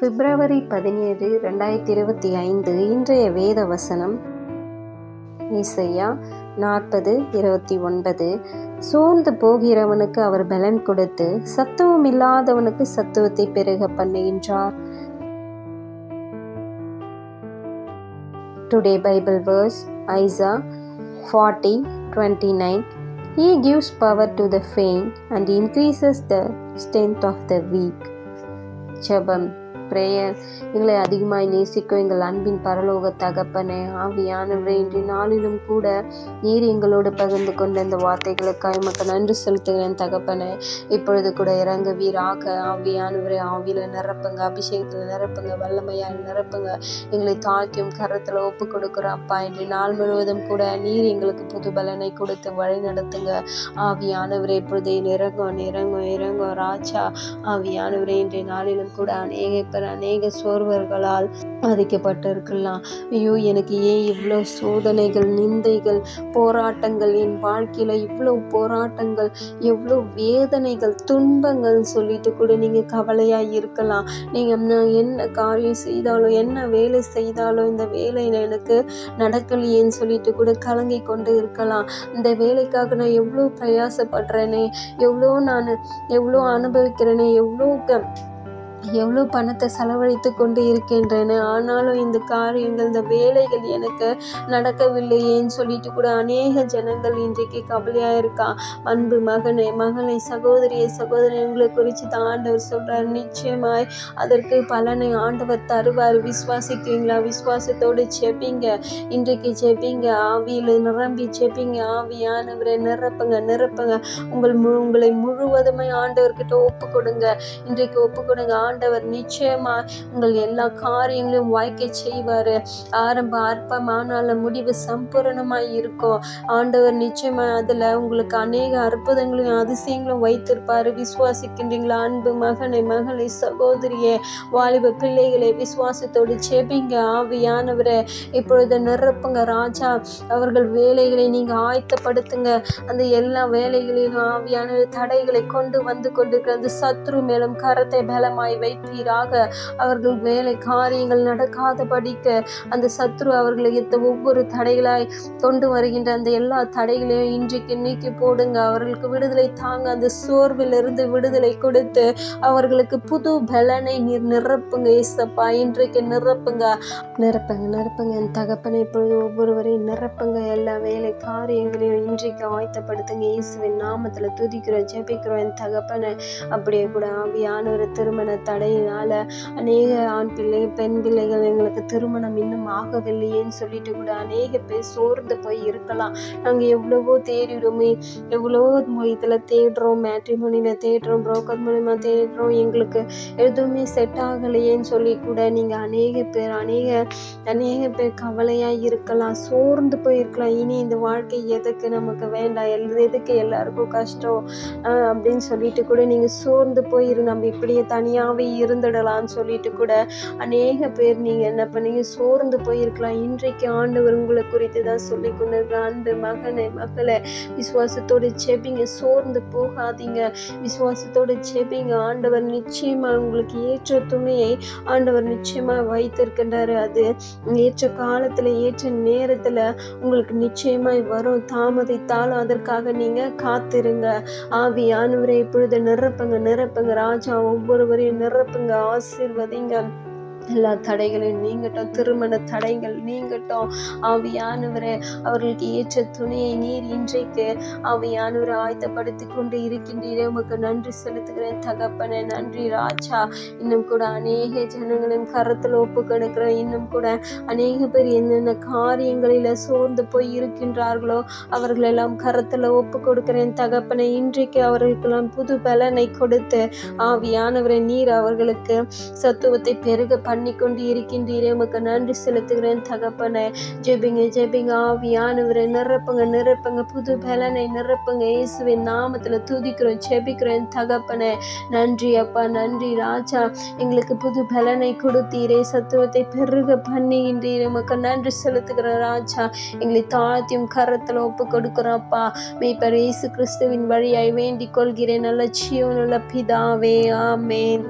பிப்ரவரி பதினேழு ரெண்டாயிரத்தி இருபத்தி ஐந்து இன்றைய வேத வசனம். இசையா நாற்பது இருபத்தி ஒன்பது. சோர்ந்து போகிறவனுக்கு அவர் பலன் கொடுத்து சத்துவம் இல்லாதவனுக்கு சத்துவத்தை பெருக பண்ணுகின்றார். Today Bible verse Isaiah forty twenty nine He gives power to the faint and increases the strength of the weak. ஜெபம் பிரேயர் எங்களை அதிகமாய் நேசிக்கும் எங்கள் அன்பின் பரலோக தகப்பனே ஆவியானவரே இன்று நாளிலும் கூட நீர் எங்களோடு பகிர்ந்து கொண்ட இந்த வார்த்தைகளுக்காக மக்கள் நன்றி செலுத்துகிறேன் தகப்பனே. இப்பொழுது கூட இறங்க வீராக ஆவியானவரே ஆவியில் நிரப்புங்க அபிஷேகத்தில் நிரப்புங்க வல்லமையால் நிரப்புங்க. எங்களை தாழ்த்தியும் கரத்தில் ஒப்பு கொடுக்குறோம் அப்பா. இன்று நாள் முழுவதும் கூட நீர் எங்களுக்கு புது பலனை கொடுத்து வழி நடத்துங்க. ஆவியானவரே இப்பொழுதே இறங்கும் இறங்கும் இறங்கும் ராஜா. ஆவியானவரே இன்றைய நாளிலும் கூட அநேக இருக்கிற அநேக சோர்வர்களால் பாதிக்கப்பட்டிருக்கலாம். ஐயோ எனக்கு ஏன் இவ்வளோ சோதனைகள் நிந்தைகள் போராட்டங்கள்? என் வாழ்க்கையில் இவ்வளோ போராட்டங்கள் எவ்வளோ வேதனைகள் துன்பங்கள் சொல்லிட்டு கூட நீங்கள் கவலையாக இருக்கலாம். நீங்கள் நான் என்ன காரியம் செய்தாலும் என்ன வேலை செய்தாலும் இந்த வேலையில் எனக்கு நடக்கலையேன்னு சொல்லிட்டு கூட கலங்கி கொண்டு இருக்கலாம். இந்த வேலைக்காக நான் எவ்வளோ பிரயாசப்படுறேனே எவ்வளோ நான் எவ்வளோ அனுபவிக்கிறேனே எவ்வளோ எவ்வளோ பணத்தை செலவழித்து கொண்டு இருக்கின்றன? ஆனாலும் இந்த காரியங்கள் இந்த வேலைகள் எனக்கு நடக்கவில்லையேன்னு சொல்லிட்டு கூட அநேக ஜனங்கள் இன்றைக்கு கவலையாக இருக்கா? அன்பு மகனை மகனை சகோதரியை சகோதரங்களை குறித்து தான் ஆண்டவர் சொல்கிறார் நிச்சயமாய் அதற்கு பலனை ஆண்டவர் தருவார். விசுவாசிக்கிறீங்களா? விசுவாசத்தோடு செப்பிங்க இன்றைக்கு செப்பிங்க ஆவியில் நிரம்பி செப்பிங்க ஆவியானவரை நிரப்புங்க நிரப்புங்க. உங்கள் மு உங்களை முழுவதுமே ஆண்டவர்கிட்ட ஒப்பு கொடுங்க இன்றைக்கு ஒப்பு கொடுங்க ஆண்டவர் நிச்சயமா உங்கள் எல்லா காரியங்களையும் வாய்க்க செய்வார். ஆரம்ப அற்பமானாலும் முடிவு சம்பூரணமாய் இருக்கும். ஆண்டவர் நிச்சயமா அதில் உங்களுக்கு அநேக அற்புதங்களையும் அதிசயங்களும் வைத்திருப்பார். விசுவாசிக்கின்றீங்களா? அன்பு மகனை மகளை சகோதரியே வாலிப பிள்ளைகளை விசுவாசத்தோடு செபிங்க ஆவியானவரை இப்பொழுது நிரப்புங்க ராஜா. அவர்கள் வேலைகளை நீங்கள் ஆயத்தப்படுத்துங்க. அந்த எல்லா வேலைகளிலும் ஆவியான தடைகளை கொண்டு வந்து கொண்டிருக்கிற அந்த சத்ரு மேலும் கரத்தை பலமாய் வைப்பீராக அவர்கள் வேலை காரியங்கள் நடக்காத படிக்க அந்த சத்ரு அவர்களை எத்த ஒவ்வொரு தடைகளாய் கொண்டு வருகின்ற அந்த எல்லா தடைகளையும் இன்றைக்கு நீக்கி போடுங்க. அவர்களுக்கு விடுதலை தாங்க. அந்த சோர்விலிருந்து விடுதலை கொடுத்து அவர்களுக்கு புது பலனை நீர் நிரப்புங்க ஏசப்பா. இன்றைக்கு நிரப்புங்க. நிரப்புங்க நிரப்புங்க. என் தகப்பனை இப்பொழுது ஒவ்வொருவரையும் நிரப்புங்க. எல்லா வேலை காரியங்களையும் இன்றைக்கு ஆயத்தப்படுத்துங்க. இயேசுவின் நாமத்தில் துதிக்கிறோம் ஜெபிக்கிறோம். என் தகப்பனை அப்படியே கூட ஆவியான ஒரு திருமணத்தை தடையினால அநேக ஆண் பிள்ளை பெண் பிள்ளைகள் எங்களுக்கு திருமணம் இன்னும் ஆகவில்லையேன்னு சொல்லிட்டு கூட அநேக பேர் சோர்ந்து போய் இருக்கலாம். நாங்கள் எவ்வளவோ தேடிடுமே எவ்வளோ இதில் தேடுறோம் மேட்ரிமோனியில் தேடுறோம் புரோக்கர் மூலிமா தேடுறோம் எங்களுக்கு எதுவுமே செட் ஆகலையேன்னு சொல்லி கூட நீங்கள் அநேக பேர் அநேக அநேக பேர் கவலையாக இருக்கலாம் சோர்ந்து போயிருக்கலாம். இனி இந்த வாழ்க்கை எதுக்கு நமக்கு வேண்டாம்? எல் எதுக்கு எல்லாருக்கும் கஷ்டம்? அப்படின்னு சொல்லிட்டு கூட நீங்கள் சோர்ந்து போயிரு நம்ம இப்படியே தனியாக தனியாகவே இருந்துடலாம்னு சொல்லிட்டு கூட அநேக பேர் நீங்கள் என்ன பண்ணீங்க? சோர்ந்து போயிருக்கலாம். இன்றைக்கு ஆண்டவர் உங்களை குறித்து தான் சொல்லி கொண்டிருக்கிற அன்பு மகனை மகளை விசுவாசத்தோடு செபிங்க சோர்ந்து போகாதீங்க. விசுவாசத்தோடு செபிங்க ஆண்டவர் நிச்சயமா உங்களுக்கு ஏற்ற துணையை ஆண்டவர் நிச்சயமா வைத்திருக்கின்றாரு. அது ஏற்ற காலத்துல ஏற்ற நேரத்துல உங்களுக்கு நிச்சயமாய் வரும். தாமதித்தாலும் அதற்காக நீங்க காத்திருங்க. ஆவியானவரை இப்பொழுது நிரப்புங்க நிரப்புங்க. ராஜா ஒவ்வொருவரையும் நிரப்புங்க ஆசீர்வதிங்க எல்லா தடைகளையும் நீங்கட்டும் திருமண தடைகள் நீங்கட்டும். ஆவியானவர் அவர்களுக்கு ஏற்ற துணையை நீர் இன்றைக்கு ஆவியானவரை ஆயத்தப்படுத்தி கொண்டு இருக்கின்றீரே. உமக்கு நன்றி செலுத்துகிறேன். தகப்பனே நன்றி ராஜா. இன்னும் கூட அநேக ஜனங்களின் கரத்தில் ஒப்பு கொடுக்கிறேன். இன்னும் கூட அநேக பேர் என்னென்ன காரியங்களில் சோர்ந்து போய் இருக்கின்றார்களோ அவர்களெல்லாம் கரத்தில் ஒப்பு கொடுக்கிறேன். தகப்பனை இன்றைக்கு அவர்களுக்கெல்லாம் புது பலனை கொடுத்து ஆவியானவரை நீர் அவர்களுக்கு சத்துவத்தை பெருக பண்ணி கொண்டு இருக்கின்றீரே உமக்கு நன்றி செலுத்துகிறேன் தகப்பனை. ஜெபிங்க ஜெபிங்க ஆவியானவரை. நிரப்புங்க நிரப்புங்க. புது பலனை நிரப்புங்க. இயேசுவின் நாமத்தில் துதிக்கிறோம் ஜெபிக்கிறேன் தகப்பனை. நன்றி அப்பா நன்றி ராஜா. எங்களுக்கு புது பலனை கொடுத்தீரே. சத்துவத்தை பெருக பண்ணுகின்றீரே. உமக்கு நன்றி செலுத்துகிற ராஜா. எங்களை தாழ்த்தியும் கரத்தில் ஒப்பு கொடுக்குறோம்ப்பா அப்பா இயேசு கிறிஸ்துவின் வழியாய் வேண்டிக் கொள்கிறேன். நல்ல ஜீவனுள்ள பிதாவே ஆமேன்.